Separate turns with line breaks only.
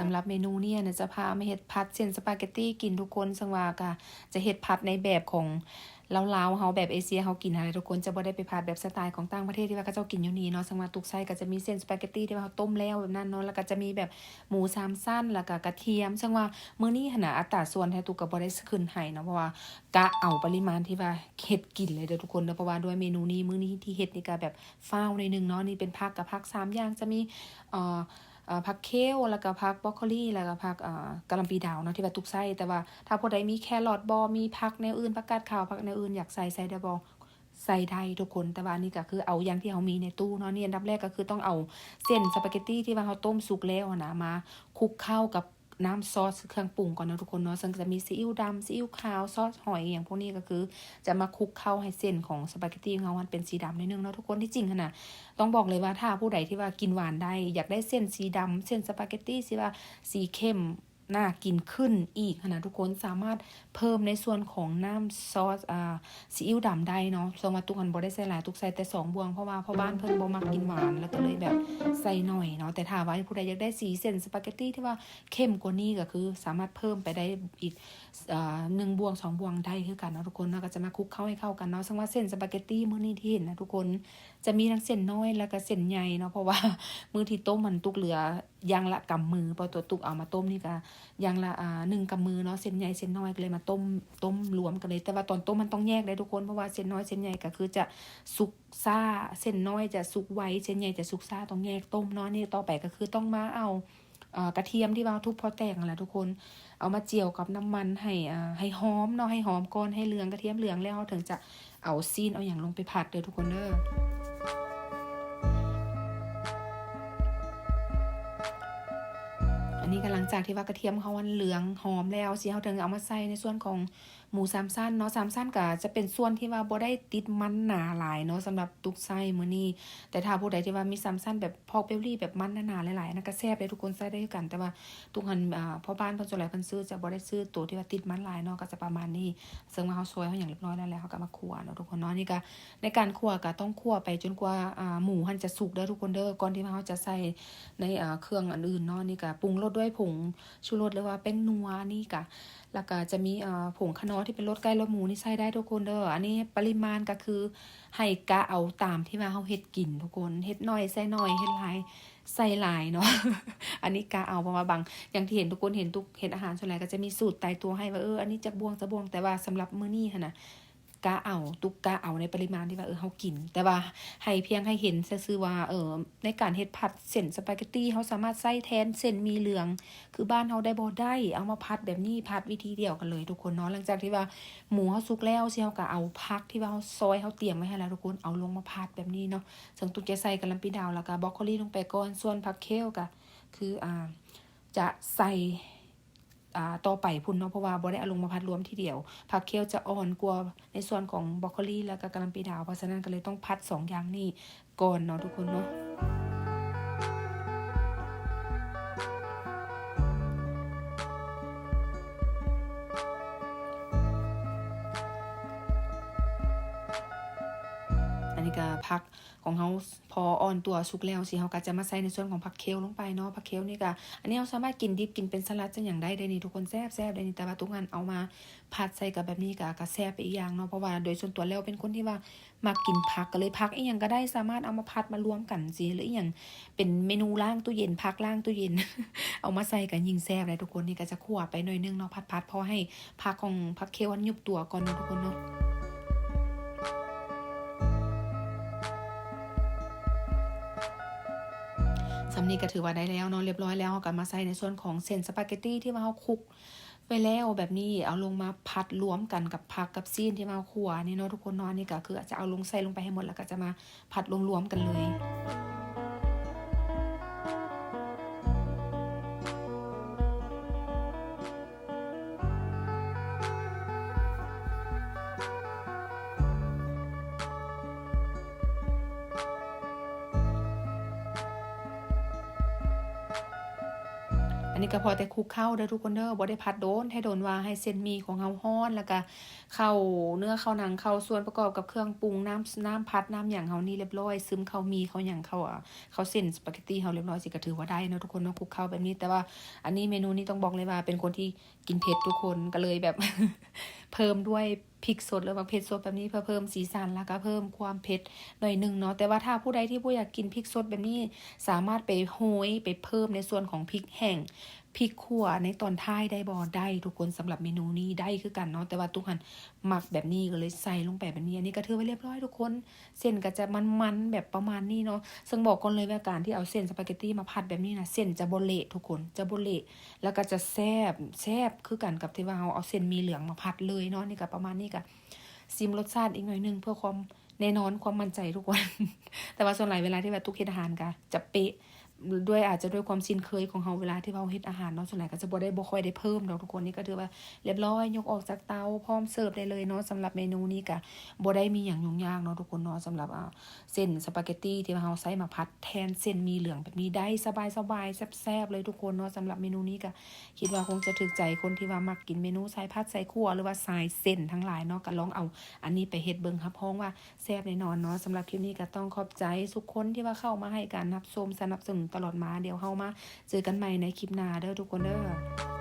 สำหรับเมนูเนี่ยนะจะพามาเฮ็ดผัดเส้นสปาเกตตี้กินทุกคนสังว่าก็จะเฮ็ดผัดในแบบของลาวๆเฮาแบบเอเชียเฮากินอะไรทุกคนจะบ่ได้ไปผัดแบบสไตล์ของต่างประเทศที่ว่าเขาเจ้ากินอยู่นี่เนาะสังว่าตุกไส้ก็จะมีเส้นสปาเกตตี้ที่ว่าเขาต้มแล้วแบบนั้นเนาะแล้วก็จะมีแบบหมูสามสั้นแล้วก็กระเทียมสังว่ามื้อนี้หนน่ะอัตราส่วนแท้ตุกก็บ่ได้ขึ้นให้เนาะเพราะว่ากะเอาปริมาณที่ว่าเฮ็ดกินเลยเด้อทุกคนเนาะเพราะว่าด้วยเมนูนี้มื้อนี้ที่เฮ็ดนี่ก็แบบฟ้าวหน่อยหนึงเนาะนี่เป็นผักกับผักสามอย่างจะมีเอ่อ ผักเคลแล้วก็ผักบรอกโคลีแล้วก็ผักกะหล่ำปีดาวเนาะที่ว่าตุกไส้แต่ว่าถ้าผู้ใดมีแครอทบอมีผักแนวอื่นผักกาดขาวผักแนวอื่นอยากใส่ใส่ได้บอใส่ได้ทุกคนแต่ว่านี่ก็คือเอาอย่างที่เขามีในตู้เนาะนี่อันดับแรกก็คือต้องเอาเส้นสปาเกตตี้ที่ว่าเขาต้มสุกแล้วนะมาคลุกเข้ากับ น้ำซอสเครื่องปรุงก่อนนะทุกคนเนาะซึ่งจะมีซีอิ๊วดำซีอิ๊วขาวซอสหอยอย่างพวกนี้ก็คือ จะมาคลุกเข้าให้เส้นของสปาเกตตี้ของเรามันเป็นสีดำนิดนึงเนาะทุกคนที่จริงขนาดต้องบอกเลยว่าถ้าผู้ใดที่ว่ากินหวานได้ อยากได้เส้นสีดำเส้นสปาเกตตี้สิว่าสีเข้ม น่ากินขึ้นอีกนะทุกคนสามารถเพิ่มในส่วนของน้ำซอสอ่าซีอิ๊วดำได้เนาะสมว่าตุกคนบ่ได้ใส่หลายตุกใส่แต่สองบวงเพราะว่าพ่อบ้านเพิ่นบ่มักกินหวานแล้วก็เลยแบบใส่หน่อยเนาะแต่ถ้าว่าผู้ใดอยากได้สีเส้นสปาเกตตี้ที่ว่าเข้มกว่านี้ก็คือ สามารถเพิ่มไปได้อีกอ่าหนึ่งบวงสองบวงได้คือกันเนาะทุกคนเนาะก็จะมาคลุกเข้าให้เข้ากันเนาะซึ่งว่าเส้นสปาเกตตี้มื้อนี้ที่เห็นนะทุกคนจะมีทั้งเส้นน้อยแล้วก็เส้นใหญ่เนาะเพราะว่ามือที่ต้มมันตุกเหลืออยางละกำมือพอตัวตุกเอามาต้มนี่ก็ยางละอ่าหนึ่งกำมือเนาะเส้นใหญ่เส้นน้อยก็เลยมาต้มต้มรวมกันเลย แต่ว่าตอนต้มมันต้องแยกเลยทุกคนเพราะว่าเส้นน้อยเส้นใหญ่ก็คือจะสุกซ่าเส้นน้อยจะสุกไวเส้นใหญ่จะสุกซ่าต้องแยกต้มเนาะนี่ต่อไปก็คือต้องมาเอาอกระเทียมที่ว่าทุบพอแตกนั่นแหละทุกคน เอามาเจียวกับน้ำมันให้อ่ให้หอมเนาะให้หอมก่อนให้เหลืองกระเทียมเหลืองแล้วถึงจะเอาซีนเอาอย่างลงไปผัดเด้อทุกคนเด้อ นนี้ก็หลังจากที่ว่ากระเทียมเขาวันเหลืองหอมแล้วสิเขาถึงเอามาใส่ในส่วนของหมูสามสั้นเนาะสามสั้นก็จะเป็นส่วนที่ว่าบ่ได้ติดมันหนาหลายเนาะสำหรับตุกไส้มื้อนี้ แต่ถ้าผู้ใดที่ว่ามีสามสั้นแบบพอกเปรี้ยวแบบมันหนาๆหลายๆนั่นก็แซ่บเลยทุกคนใส่ได้กัน แต่ว่าทุกคนอ่าพ่อบ้านเพิ่นส่วนใหญ่เพิ่นซื้อจะบ่ได้ซื้อตัวที่ว่าติดมันหลายเนาะก็จะประมาณนี้ซึ่งว่าเขาซอยเขาอย่างเรียบร้อยแล้วแล้วเขาก็มาคั่วเนาะทุกคนเนาะนี่ก็ในการคั่วก็ต้องคั่วไปจนกว่าอ่าหมูหันจะสุกเด้อทุกคนเด้อก่อนที่เขาจะใส่ในอ่าเครื่องอันอื่นเนาะนี่ก็ปรุงรสด้วยวยผงชูรสหรือว่าแป้งนัวนี่ก็แล้วก็จะมีผงคะน้อที่เป็นรสไก่รสหมูนี่ใส่ได้ทุกคนเด้ออันนี้ปริมาณก็คือให้กะเอาตามที่ว่าเขาเฮ็ดกินทุกคนเฮ็ดน้อยใส่น้อยเฮ็ดหลายใส่หลายเนาะอันนี้กะเอาเพราะว่าบางอย่างที่เห็นทุกคนเห็นทุกเห็นอาหารส่วนใหญ่ก็จะมีสูตรตายตัวให้ว่าเอออันนี้จะบวงจะบวงแต่ว่าสำหรับมื้อนี้ค่ะนะ กะเอา ตุกกะเอาในปริมาณที่ว่าเออเฮากิน แต่ว่าให้เพียงให้เห็นซื่อว่าเออในการเฮ็ดผัดเส้นสปาเกตตี้เฮาสามารถใส่แทนเส้นมีเหลือง คือบ้านเฮาได้บ่ได้เอามาผัดแบบนี้ผัดวิธีเดียวกันเลย ทุกคนเนาะหลังจากที่ว่าหมูเฮาสุกแล้วสิเฮาก็เอาผักที่ว่าเฮาซอยเฮาเตรียมไว้ให้แล้วทุกคนเอาลงมาผัดแบบนี้เนาะซึ่งตุกจะใส่กะหล่ำปีดาวแล้วก็บรอกโคลีลงไปก่อนส่วนผักเคลก็คืออ่าจะใส่ ต่อไปพุ่นเนาะเพราะว่าบ่ได้เอาลงมาพัดรวมทีเดียว ผักเคี้ยวจะอ่อนกว่าในส่วนของบรอกโคลีแล้วก็กะหล่ำปีดาวเพราะฉะนั้นก็เลยต้องพัดสองอย่างนี้ก่อนเนาะทุกคนเนาะ นนี้ก็ผักของเขาพออ่อนตัวสุกแล้วสิเขาก็จะมาใส่ในส่วนของผักเคลลงไปเนาะผักเคลนี่ก็อันนี้เราสามารถกินดิบกินเป็นสลัดจะอย่างได้ได้นี่ทุกคนแซ่บแซ่บได้นี่แต่ว่าทุกงานเอามาผัดใส่กับแบบนี้ก็ก็แซ่บไปอีกอย่างเนาะเพราะว่าโดยส่วนตัวแล้วเป็นคนที่ว่ามักกินผักก็เลยผักอีหยังก็ได้สามารถเอามาผัดมารวมกันสิหรืออีหยังเป็นเมนูล่างตู้เย็นผักล่างตู้เย็น เอามาใส่กันยิงแซ่บเลยทุกคนนี่ก็จะคั่วไปหน่อยนึงเนาะผัดๆพอให้ผักของผักเคลมันยุบตัวก่อนเนาะทุกคนเนาะ สำนีก็ถือว่าได้แล้วเนาะเรียบร้อยแล้วเราก็มาใส่ในส่วนของเส้นสปาเกตตี้ที่มาเราคลุกไปแล้วแบบนี้เอาลงมาพัดรวมกันกับผักกับซีนที่มาขัวนี่เนาะทุกคนเนาะนี่ก็คือจะเอาลงใส่ลงไปให้หมดแล้วก็จะมาผัดรวมๆกันเลย นนนี้ก็พอแต่คุกเข้าเด้อทุกคนเด้อบ่ได้ผัดโดน ให้โดนว่าให้เส้นมีของเฮาฮ้อนแล้วก็เข้าเนื้อเข้าหนังเข้าส่วนประกอบกับเครื่องปรุงน้ำน้ำผัดน้ำหยังเฮานี่เรียบร้อยซึมเข้ามีเข้าหยังเข้าอะเข้าเส้นสปาเกตตี้เฮาเรียบร้อยสิก็ถือว่าได้เนาะทุกคนเนาะคุกเข้าแบบนี้แต่ว่าอันนี้เมนูนี้ต้องบอกเลยว่าเป็นคนที่กินเผ็ดทุกคนก็เลยแบบ เพิ่มด้วย พริกสดหรือว่าเผ็ดสดแบบนี้เพื่อเพิ่มสีสันแล้วก็เพิ่มความเผ็ดหน่อยหนึ่งเนาะแต่ว่าถ้าผู้ใดที่ผู้อยากกินพริกสดแบบนี้สามารถไปโหยไปเพิ่มในส่วนของพริกแห้งพริกขั่วในตอนท้ายได้บอได้ทุกคนสำหรับเมนูนี้ได้คือกันเนาะแต่ว่าทุกคนหมักแบบนี้ก็เลยใส่ลงไปแบบนี้อันนี้ก็ถือว่าเรียบร้อยทุกคน เส้นก็จะมันๆแบบประมาณนี้เนาะซึ่งบอกก่อนเลยว่าการที่เอาเส้นสปาเกตตี้มาผัดแบบนี้นะเส้นจะโบเละทุกคนจะโบเละแล้วก็จะแซบแซบคือกันกับที่ว่าเราเอาเส้นมีเหลืองมาผัดเลยเนาะนี่ก็ประมาณนี้ก็ซิมรสชาติอีกหน่อยนึงเพื่อความแน่นอนความมั่นใจทุกคนแต่ว่าส่วนหลายเวลาที่แบบตุกเฮ็ดอาหารก็จะเป๊ะ ด้วยอาจจะด้วยความชินเคยของเราเวลาที่เราเฮ็ดอาหารเนาะส่วนใหญ่ก็จะบ่ได้บ่ค่อยได้เพิ่มดอกทุกคนนี่ก็ถือว่าเรียบร้อยยกออกจากเตาพร้อมเสิร์ฟได้เลยเนาะสำหรับเมนูนี้ก็บ่ได้มีหยังยุ่งยากเนาะทุกคนเนาะสำหรับเส้นสปาเกตตี้ที่เราใส่มาผัดแทนเส้นมีเหลืองแบบนี้ได้สบายๆแซ่บๆเลยทุกคนเนาะสำหรับเมนูนี้ก็คิดว่าคงจะถูกใจคนที่ว่ามักกินเมนูใส่ผัดใส่ขั่วหรือว่าสายเส้นทั้งหลายเนาะก็ลองเอาอันนี้ไปเฮ็ดเบิ่งครับพ้องว่าแซ่บแน่นอนเนาะสำหรับคลิปนี้ก็ต้องขอบใจทุกคนที่ว่าเข้ามาให้การรับชมสนับสนุนตลอดมาเดี๋ยวเฮามาเจอกันใหม่ในคลิปหน้าเด้อทุกคนเด้อ